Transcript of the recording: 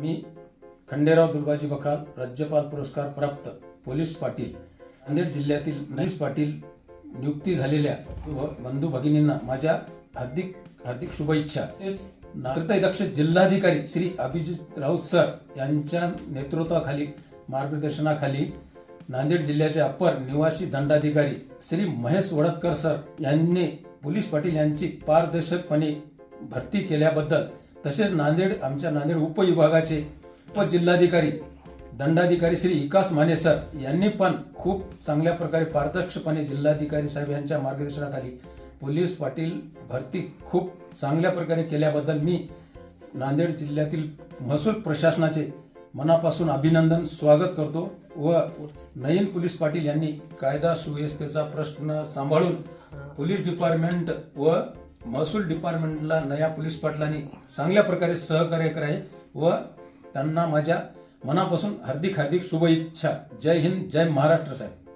मी खंडेराव दुर्गाजी बकाल राज्यपाल पुरस्कार प्राप्त पोलीस पाटील नांदेड जिल्ह्यातील नैस पाटील नियुक्ती झालेल्या बंधू भगिनींना माझ्या हार्दिक हार्दिक शुभेच्छा. तसेच नागरिक दक्ष जिल्हाधिकारी श्री अभिजित राऊत सर यांच्या नेतृत्वाखाली मार्गदर्शनाखाली नांदेड जिल्ह्याचे अप्पर निवासी दंडाधिकारी श्री महेश वडतकर सर यांनी पोलीस पाटील यांची पारदर्शकपणे भरती केल्याबद्दल तसेच नांदेड आमच्या नांदेड उपविभागाचे उपजिल्हाधिकारी दंडाधिकारी श्री विकास माने सर यांनी पण खूप चांगल्या प्रकारे पारदर्शकपणे जिल्हाधिकारी साहेब यांच्या मार्गदर्शनाखाली पोलीस पाटील भरती खूप चांगल्या प्रकारे केल्याबद्दल मी नांदेड जिल्ह्यातील महसूल प्रशासनाचे मनापासून अभिनंदन स्वागत करतो व नयीन पोलीस पाटील यांनी कायदा सुव्यवस्थेचा प्रश्न सांभाळून पोलीस डिपार्टमेंट व महसूल डिपार्टमेंटला नया पोलीस पाटलांनी चांगल्या प्रकारे सहकार्य करावे व त्यांना माझ्या मनापासून हार्दिक हार्दिक शुभेच्छा. जय हिंद जय महाराष्ट्र साहेब.